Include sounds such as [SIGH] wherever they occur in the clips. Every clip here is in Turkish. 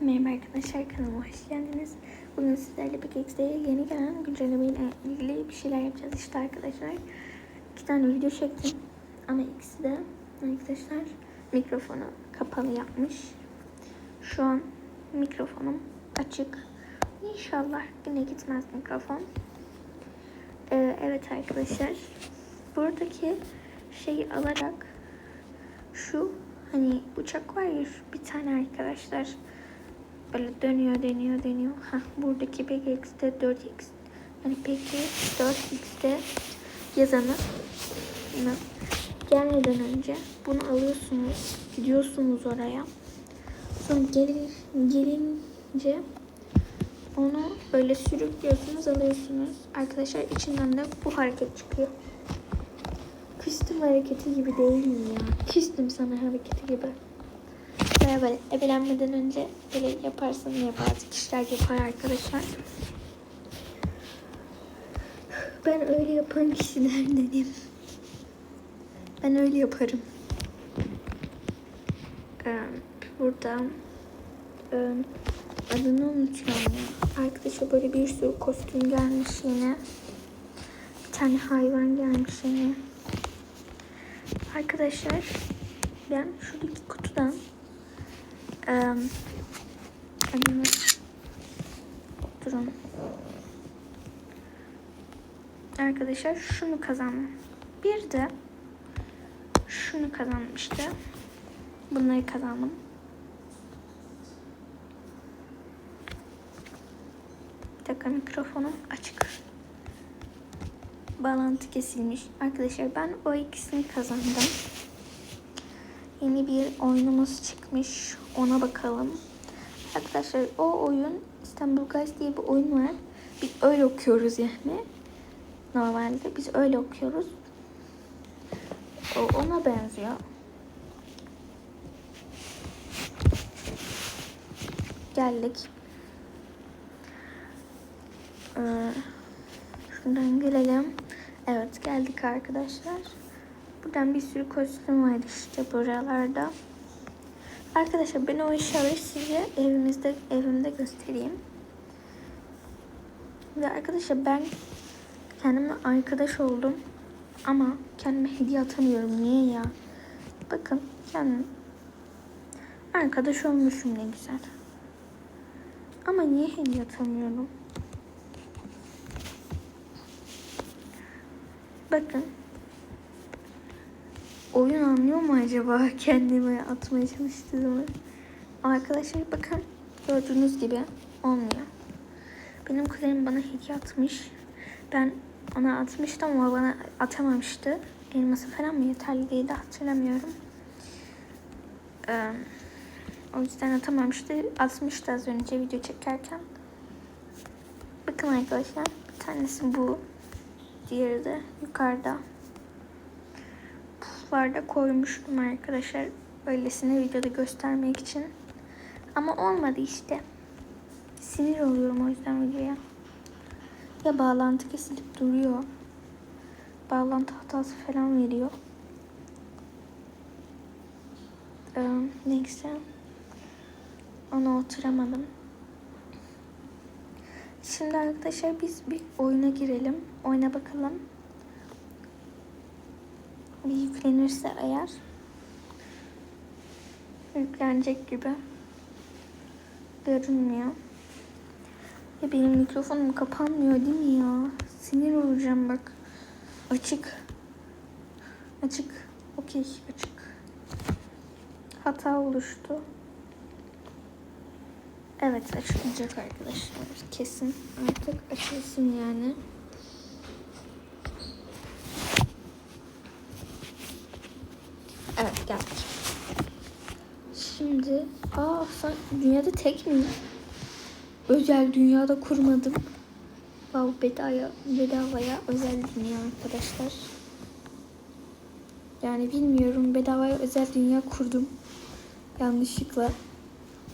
Merhaba arkadaşlar kanalıma hoş geldiniz. Bugün sizlerle Pickaxe'de yeni gelen güncellemeyle ilgili bir şeyler yapacağız işte arkadaşlar. İki tane video çektim ama ikisi de arkadaşlar mikrofonu kapalı yapmış. Şu an mikrofonum açık. İnşallah yine gitmez mikrofon. Ee, evet arkadaşlar buradaki şeyi alarak şu hani uçak var ya bir tane arkadaşlar böyle dönüyor dönüyor dönüyor. Ha buradaki PKX'de 4X yani PKX 4X'de yazanı gelmeden önce bunu alıyorsunuz gidiyorsunuz oraya. Sonra gelin, gelince onu böyle sürüklüyorsunuz alıyorsunuz. Arkadaşlar içinden de bu hareket çıkıyor. Küstüm hareketi gibi değil mi ya? Küstüm sana hareketi gibi Böyle ebelenmeden önce böyle yaparsın ya bazı kişiler yapar arkadaşlar. Ben öyle yapan kişilerdenim. Ben öyle yaparım. Ee, burada e, adını unutuyorum ya. Arkadaşa böyle bir sürü kostüm gelmiş yine. Bir tane hayvan gelmiş yine. Arkadaşlar ben şuradaki kutudan Adını durun. Arkadaşlar şunu kazandım. Bir de şunu kazanmıştı. Bunları kazandım. Bir dakika mikrofonum açık. Bağlantı kesilmiş. Arkadaşlar ben o ikisini kazandım. Yeni bir oyunumuz çıkmış. Ona bakalım. Arkadaşlar o oyun İstanbul Guys diye bir oyun var. Biz öyle okuyoruz yani. Normalde biz öyle okuyoruz. O ona benziyor. Geldik. Ee, şuradan gelelim. Evet geldik arkadaşlar. Buradan bir sürü kostüm var işte buralarda. Arkadaşlar ben o eşyaları size evimizde evimde göstereyim. Ve arkadaşlar ben kendime arkadaş oldum. Ama kendime hediye atamıyorum. Niye ya? Bakın kendim arkadaş olmuşum ne güzel. Ama niye hediye atamıyorum? Bakın oyun anlıyor mu acaba [LAUGHS] kendime atmaya çalıştığımı? Arkadaşlar bakın gördüğünüz gibi olmuyor. Benim kuzenim bana hediye atmış. Ben ona atmıştım ama bana atamamıştı. Elması falan mı yeterli değildi hatırlamıyorum. Ee, o yüzden atamamıştı. Atmıştı az önce video çekerken. Bakın arkadaşlar bir tanesi bu. Diğeri de yukarıda puflarda koymuştum arkadaşlar. Öylesine videoda göstermek için. Ama olmadı işte. Sinir oluyorum o yüzden videoya. Ya bağlantı kesilip duruyor. Bağlantı hatası falan veriyor. Ee, neyse. Ona oturamadım. Şimdi arkadaşlar biz bir oyuna girelim. Oyuna bakalım bir yüklenirse eğer yüklenecek gibi görünmüyor. Ya benim mikrofonum kapanmıyor değil mi ya? Sinir olacağım bak. Açık. Açık. Okey açık. Hata oluştu. Evet açılacak arkadaşlar. Kesin artık açılsın yani. Evet geldik. Şimdi aa sen dünyada tek mi? Özel dünyada kurmadım. Wow bedaya, bedavaya özel dünya arkadaşlar. Yani bilmiyorum bedavaya özel dünya kurdum. Yanlışlıkla.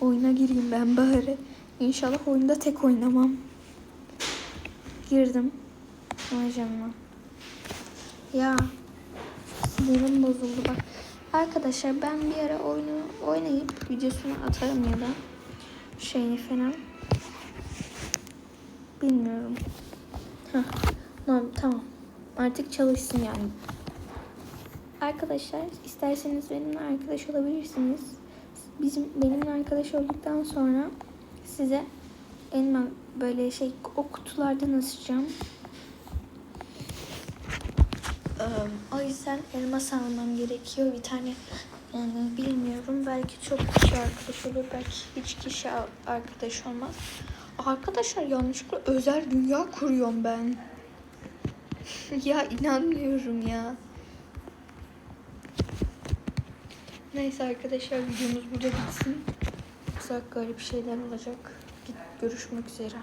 Oyuna gireyim ben bari. İnşallah oyunda tek oynamam. Girdim. Vay canına. Ya sinirim bozuldu bak. Arkadaşlar ben bir ara oyunu oynayıp videosunu atarım ya da şeyini falan. Bilmiyorum. Heh, tamam. Artık çalışsın yani. Arkadaşlar isterseniz benimle arkadaş olabilirsiniz. Bizim benimle arkadaş olduktan sonra size elma böyle şey o kutulardan asacağım. O yüzden elmas almam gerekiyor bir tane. Yani bilmiyorum belki çok kişi arkadaş olur belki hiç kişi arkadaş olmaz. Arkadaşlar yanlışlıkla özel dünya kuruyorum ben. [LAUGHS] ya inanmıyorum ya. Neyse arkadaşlar videomuz burada bitsin. Yoksa garip şeyler olacak. Git görüşmek üzere.